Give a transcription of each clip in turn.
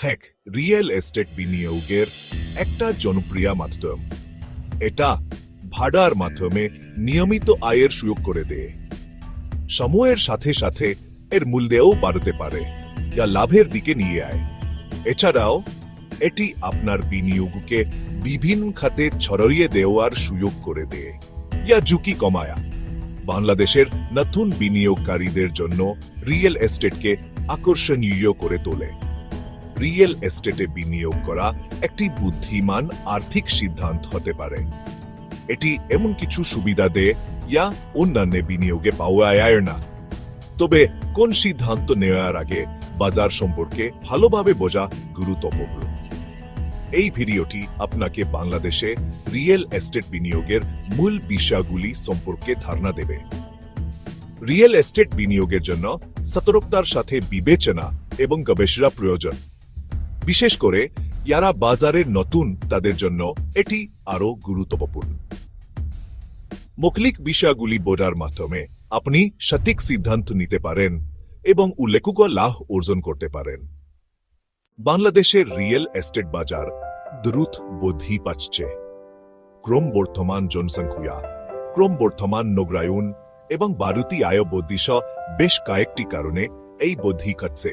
Hack, real estate বিনিয়োগের একটা জনপ্রিয় মাধ্যম। এটা ভাড়ার মাধ্যমে নিয়মিত আয়ের সুযোগ করে দেয়। সময়ের সাথে সাথে এর মূল্যেও বাড়তে পারে যা লাভের দিকে নিয়ে আয়। এছাড়াও, এটি আপনার বিনিয়োগকে বিভিন্ন খাতে ছড়িয়ে দেওয়ার সুযোগ করে দেয় ইয়া ঝুঁকি কমায়া। বাংলাদেশের নতুন বিনিয়োগকারীদের জন্য রিয়েল এস্টেটকে আকর্ষণীয় করে তোলে। রিয়েল এস্টেটে বিনিয়োগ করা একটি বুদ্ধিমান আর্থিক সিদ্ধান্ত হতে পারে। এটি এমন কিছু সুবিধা দেয় ইয়া অন্যান্য বিনিয়োগে পাওয়া যায় না। তবে কোন সিদ্ধান্ত নেওয়ার আগে বাজার সম্পর্কে ভালোভাবে বোঝা গুরুত্বপূর্ণ। এই ভিডিওটি আপনাকে বাংলাদেশে রিয়েল এস্টেট বিনিয়োগের মূল বিষয়গুলি সম্পর্কে ধারণা দেবে। রিয়েল এস্টেট বিনিয়োগের জন্য সতর্কতার সাথে বিবেচনা এবং গবেষণা প্রয়োজন। বিশেষ করে যারা বাজারে নতুন তাদের জন্য এটি আরও গুরুত্বপূর্ণ। মৌলিক বিষয়গুলি বোঝার মাধ্যমে আপনি সঠিক সিদ্ধান্ত নিতে পারেন এবং উল্লেখযোগ্য লাভ অর্জন করতে পারেন। বাংলাদেশের রিয়েল এস্টেট বাজার দ্রুত বৃদ্ধি পাচ্ছে। ক্রম বর্তমান জনসংখ্যা, ক্রম বর্তমান নগরায়ন এবং বারুতি আয় বদ্দিশ বেশ কয়েকটি কারণে এই বৃদ্ধি ঘটছে।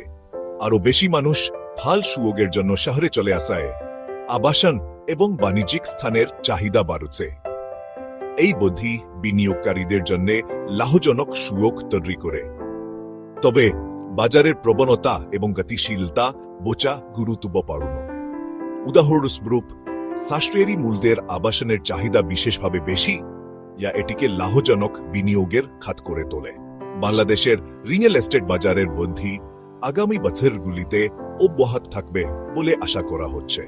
আরও বেশি মানুষ হাল সুয়োগের জন্য শহরে চলে আসায় আবাসন এবং বাণিজ্যিক স্থানের চাহিদা বাড়ছে। এই বৃদ্ধি বিনিয়োগকারীদের জন্য লাভজনক সুযোগ তৈরি করে। তবে বাজারের প্রবণতা এবং গতিশীলতা বোচা গুরুত্বপূর্ণ। উদাহরণস্বরূপ সাশ্রয়েরই মূলদের আবাসনের চাহিদা বিশেষভাবে বেশি ইয়া এটিকে লাভজনক বিনিয়োগের খাত করে তোলে। বাংলাদেশের রিয়েল এস্টেট বাজারের বৃদ্ধি আগামী বছরগুলিতে অব্যাহত থাকবে বলে আশা করা হচ্ছে।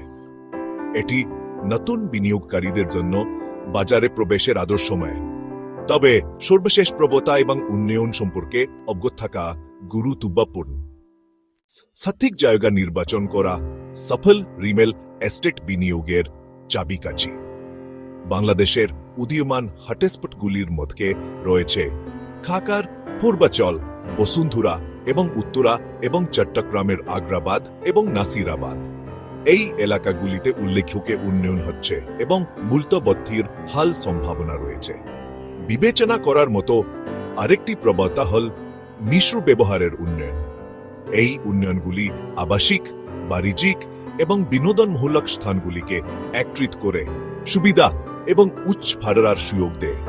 এটি নতুন বিনিয়োগকারীদের জন্য বাজারে প্রবেশের আদর্শ সময় তবে সর্বশেষ প্রবতা এবং উন্নয়ন সম্পর্কে অজ্ঞ থাকা গুরুত্বপূর্ণ। সঠিক জায়গা নির্বাচন করা সফল রিমেল এস্টেট বিনিয়োগের চাবিকাঠি। বাংলাদেশের উদীয়মান হটস্পটগুলির মধ্যে রয়েছে খাকার, পূর্বাচল, বসুন্ধরা এবং উত্তরা এবং চট্টগ্রামের আগ্রাবাদ এবং নাসিরাবাদ। এই এলাকাগুলিতে উল্লেখ্যকে উন্নয়ন হচ্ছে এবং মূলতবদ্ধির হাল সম্ভাবনা রয়েছে। বিবেচনা করার মতো আরেকটি প্রবণতা হল মিশ্র ব্যবহারের উন্নয়ন। এই উন্নয়নগুলি আবাসিক, বাণিজ্যিক এবং বিনোদনমূলক স্থানগুলিকে একত্রিত করে সুবিধা এবং উচ্চ ভাড়ার সুযোগ দেয়।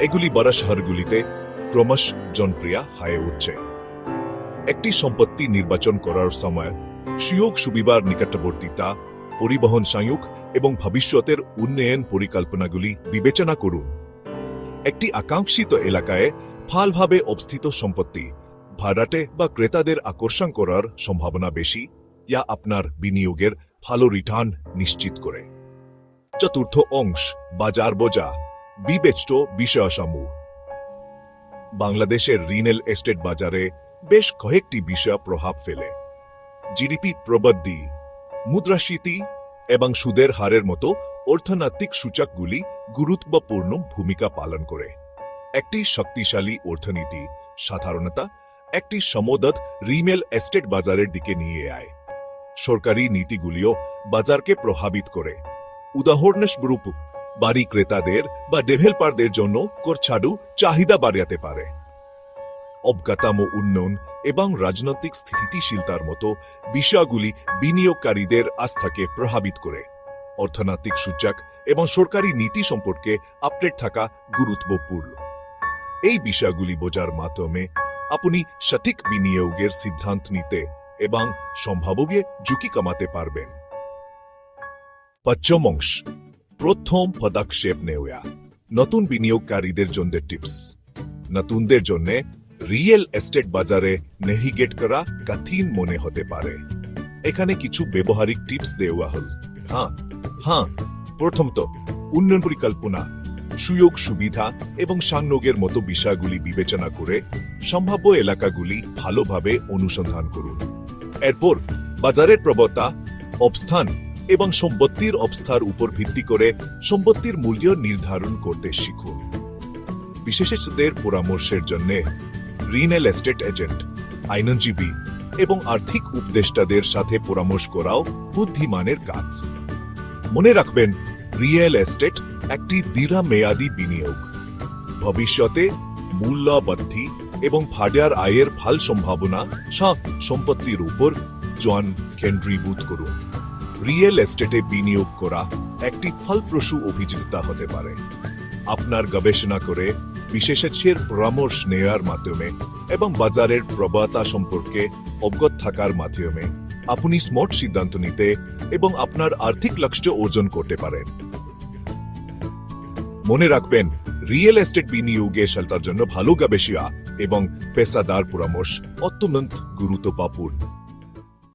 এগুলি বড় শহরগুলিতে ক্রমশ জনপ্রিয় হয়ে উঠছে। একটি সম্পত্তি নির্বাচন করার সময় সুযোগ সুবিধার নিকটবর্তিতা, পরিবহন সংযোগ এবং ভবিষ্যতের উন্নয়ন পরিকল্পনাগুলি বিবেচনা করুন। একটি আকাঙ্ক্ষিত এলাকায় ফালভাবে অবস্থিত সম্পত্তি ভাড়াটে বা ক্রেতাদের আকর্ষণ করার সম্ভাবনা বেশি ইয়া আপনার বিনিয়োগের ভালো রিটার্ন নিশ্চিত করে। চতুর্থ অংশ, বাজার বোঝা, বিবেচিত বিষয়সমূহ। বাংলাদেশের রিনেল এস্টেট বাজারে বেশ কয়েকটি বিষয় প্রভাব ফেলে। জিডিপি প্রবৃদ্ধি, মুদ্রাস্ফীতি এবং সুদের হারের মতো অর্থনৈতিক সূচকগুলি গুরুত্বপূর্ণ ভূমিকা পালন করে। একটি শক্তিশালী অর্থনীতি, সাধারণত একটি সমদত রিমেল এস্টেট বাজারের দিকে নিয়ে আয়। সরকারি নীতিগুলিও বাজারকে প্রভাবিত করে। উদাহরণস্বরূপ, বাড়ি ক্রেতাদের বা ডেভেলপারদের জন্য কর ছাড়ু চাহিদা বাড়াতে পারে। অবকাঠামো উন্নয়ন এবং রাজনৈতিক স্থিতিশীলতার মতো বিষয়গুলি বিনিয়োগকারীদের আস্থাকে প্রভাবিত করে। অর্থনৈতিক সূচক এবং সরকারি নীতি সম্পর্কে আপডেট থাকা গুরুত্বপূর্ণ। এই বিষয়গুলি বোঝার মাধ্যমে আপনি সঠিক বিনিয়োগের সিদ্ধান্ত নিতে এবং সম্ভাব্য ঝুঁকি কমাতে পারবেন। পঞ্চম অংশ প্রথম পদক্ষেপ নেওয়া। নতুন বিনিয়োগকারীদের জন্য টিপস। নতুনদের জন্য রিয়েল এস্টেট বাজারে নেভিগেট করা কঠিন মনে হতে পারে। এখানে কিছু ব্যবহারিক টিপস দেওয়া হল। হ্যাঁ হ্যাঁ প্রথমত, উন্নয়ন পরিকল্পনা, সুযোগ সুবিধা এবং সংযোগের মতো বিষয়গুলি বিবেচনা করে সম্ভাব্য এলাকাগুলি ভালোভাবে অনুসন্ধান করুন। এরপর, বাজারের প্রবতা অবস্থান এবং সম্পত্তির অবস্থার উপর ভিত্তি করে সম্পত্তির মূল্য নির্ধারণ করতে শিখুন। বিশেষজ্ঞদের পরামর্শের জন্য রিনেল এস্টেট এজেন্ট আইনজীবী এবং আর্থিক উপদেষ্টাদের সাথে পরামর্শ করাও বুদ্ধিমানের কাজ। মনে রাখবেন রিয়েল এস্টেট একটি দীর্ঘমেয়াদী বিনিয়োগ। ভবিষ্যতে মূল্য বৃদ্ধি এবং ভাড়ার আয়ের ভালো সম্ভাবনা সা সম্পত্তির উপর জন কেন্দ্রীভূত করুন। রিয়েল এস্টেটে বিনিয়োগ করা একটি ফলপ্রসূ অভিযোগিতা হতে পারে। আপনার গবেষণা করে বিশেষজ্ঞের পরামর্শ নেওয়ার মাধ্যমে এবং বাজারের প্রবণতা সম্পর্কে অবগত থাকার মাধ্যমে আপনি স্মার্ট সিদ্ধান্ত নিতে এবং আপনার আর্থিক লক্ষ্য অর্জন করতে পারেন। মনে রাখবেন, রিয়েল এস্টেট বিনিয়োগে সলতার জন্য ভালো গবেষণা এবং পেশাদার পরামর্শ অত্যন্ত গুরুত্বপূর্ণ।